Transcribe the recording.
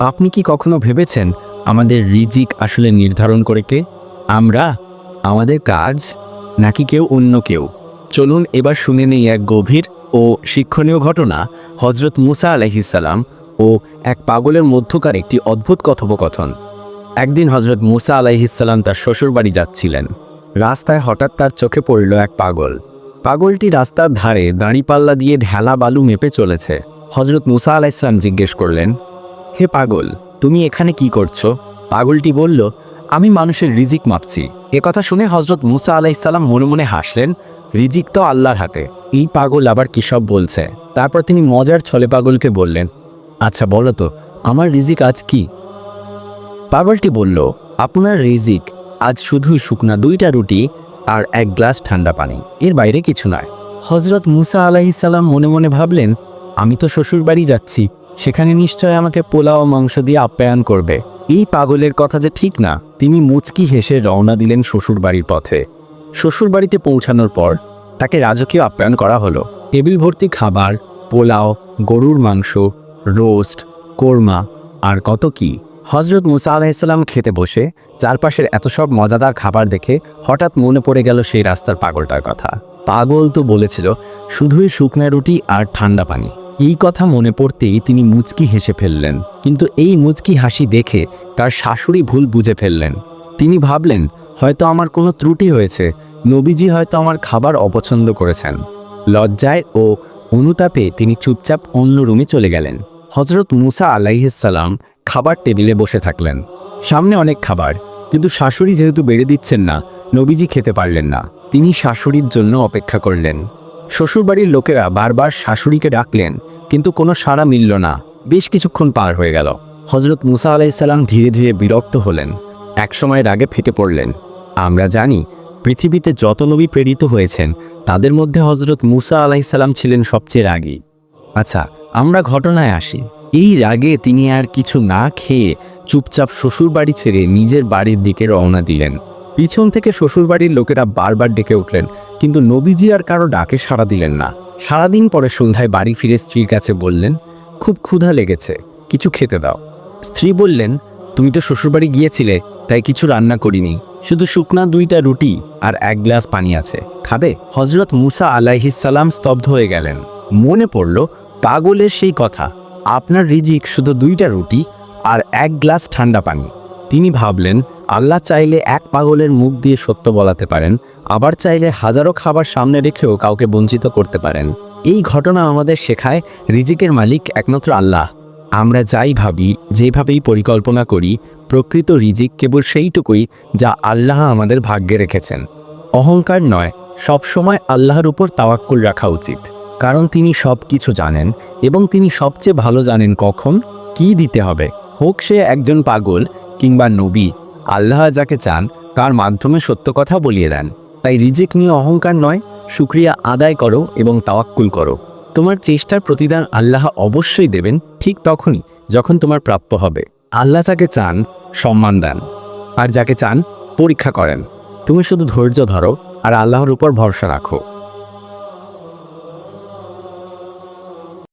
আপনি কি কখনো ভেবেছেন আমাদের রিজিক আসলে নির্ধারণ করে কে? আমরা? আমাদের কাজ? নাকি কেউ অন্য কেউ? চলুন এবার শুনে নেই এক গভীর ও শিক্ষণীয় ঘটনা হজরত মুসা আলহিসাল্লাম ও এক পাগলের মধ্যকার একটি অদ্ভুত কথোপকথন। একদিন হজরত মুসা আলাইহিসাল্লাম তার শ্বশুরবাড়ি যাচ্ছিলেন। রাস্তায় হঠাৎ তার চোখে পড়ল এক পাগল। পাগলটি রাস্তার ধারে দাঁড়িপাল্লা দিয়ে ঢেলা বালু মেপে চলেছে। হজরত মুসা আলাইসাল্লাম জিজ্ঞেস করলেন হে পাগল, তুমি এখানে কি করছ? পাগলটি বলল, আমি মানুষের রিজিক মাপছি। এ কথা শুনে হজরত মুসা আলাইসাল্লাম মনে মনে হাসলেন, রিজিক তো আল্লাহর হাতে। এই পাগল আবার কী সব বলছে? তারপর তিনি মজার ছলে পাগলকে বললেন আচ্ছা বলো তো, আমার রিজিক আজ কি? পাগলটি বলল, আপনার রিজিক আজ শুধুই শুকনা দুইটা রুটি আর এক গ্লাস ঠান্ডা পানি, এর বাইরে কিছু নয়। হজরত মুসা আলাইসাল্লাম মনে মনে ভাবলেন, আমি তো শ্বশুর বাড়ি যাচ্ছি সেখানে নিশ্চয় আমাকে পোলাও মাংস দিয়ে আপ্যায়ন করবে। এই পাগলের কথা যে ঠিক না, তিনি মুচকি হেসে রওনা দিলেন শ্বশুর বাড়ির পথে। শ্বশুর বাড়িতে পৌঁছানোর পর তাকে রাজকীয় আপ্যায়ন করা হলো। টেবিল ভর্তি খাবার, পোলাও, গরুর মাংস, রোস্ট, কোরমা আর কত কি। হজরত মুসা আলাহিসাল্লাম খেতে বসে চারপাশের এত সব মজাদার খাবার দেখে হঠাৎ মনে পড়ে গেল সেই রাস্তার পাগলটার কথা। পাগল তো বলেছিল, শুধুই শুকনা রুটি আর ঠান্ডা পানি। এই কথা মনে পড়তেই তিনি মুচকি হেসে ফেললেন। কিন্তু এই মুচকি হাসি দেখে তার শাশুড়ি ভুল বুঝে ফেললেন। তিনি ভাবলেন, হয়তো আমার কোনো ত্রুটি হয়েছে। নবীজি হয়তো আমার খাবার অপছন্দ করেছেন। লজ্জায় ও অনুতাপে তিনি চুপচাপ অন্য রুমে চলে গেলেন। হজরত মুসা আলাইহিসাল্লাম খাবার টেবিলে বসে থাকলেন। সামনে অনেক খাবার, কিন্তু শাশুড়ি যেহেতু বেড়ে দিচ্ছেন না, নবীজি খেতে পারলেন না। তিনি শাশুড়ির জন্য অপেক্ষা করলেন। শ্বশুরবাড়ির লোকেরা বারবার শাশুড়িকে ডাকলেন, কিন্তু কোনো সাড়া মিলল না। বেশ কিছুক্ষণ পার হয়ে গেল। হজরত মুসা আলাইসাল্লাম ধীরে ধীরে বিরক্ত হলেন। একসময় রাগে ফেটে পড়লেন। আমরা জানি, পৃথিবীতে যত নবী প্রেরিত হয়েছেন, তাদের মধ্যে হজরত মুসা আলাইসাল্লাম ছিলেন সবচেয়ে রাগী। আচ্ছা আমরা ঘটনায় আসি। এই রাগে তিনি আর কিছু না খেয়ে চুপচাপ শ্বশুরবাড়ি ছেড়ে নিজের বাড়ির দিকে রওনা দিলেন। পিছন থেকে শ্বশুরবাড়ির লোকেরা বারবার ডেকে উঠলেন, কিন্তু নবীজি আর কারও ডাকে সাড়া দিলেন না। সারাদিন পরে সন্ধ্যায় বাড়ি ফিরে স্ত্রীর কাছে বললেন, খুব ক্ষুধা লেগেছে, কিছু খেতে দাও। স্ত্রী বললেন, তুমি তো শ্বশুরবাড়ি গিয়েছিলে, তাই কিছু রান্না করিনি। শুধু শুকনা দুইটা রুটি আর এক গ্লাস পানি আছে। খাবে? হজরত মুসা আলাইহিসাল্লাম স্তব্ধ হয়ে গেলেন। মনে পড়ল, পাগলের সেই কথা। আপনার রিজিক শুধু দুইটা রুটি আর এক গ্লাস ঠান্ডা পানি। তিনি ভাবলেন আল্লাহ চাইলে এক পাগলের মুখ দিয়ে সত্য বলাতে পারেন, আবার চাইলে হাজারো খাবার সামনে রেখেও কাউকে বঞ্চিত করতে পারেন। এই ঘটনা আমাদের শেখায় রিজিকের মালিক একমাত্র আল্লাহ। আমরা যাই ভাবি, যেভাবেই পরিকল্পনা করি, প্রকৃত রিজিক কেবল সেইটুকুই যা আল্লাহ আমাদের ভাগ্যে রেখেছেন। অহংকার নয়, সবসময় আল্লাহর উপর তাওয়াক্কুল রাখা উচিত। কারণ তিনি সব কিছু জানেন এবং তিনি সবচেয়ে ভালো জানেন কখন, কি দিতে হবে। হোক সে একজন পাগল কিংবা নবী আল্লাহ যাকে চান, তার মাধ্যমে সত্য কথা বলিয়ে দেন। তাই রিজিক নিয়ে অহংকার নয় সুক্রিয়া আদায় করো এবং তাওয়াক্কুল করো। তোমার চেষ্টার প্রতিদান আল্লাহ অবশ্যই দেবেন ঠিক তখনই যখন তোমার প্রাপ্য হবে। আল্লাহ যাকে চান, সম্মান দেন। আর যাকে চান, পরীক্ষা করেন। তুমি শুধু ধৈর্য ধরো আর আল্লাহর উপর ভরসা রাখো।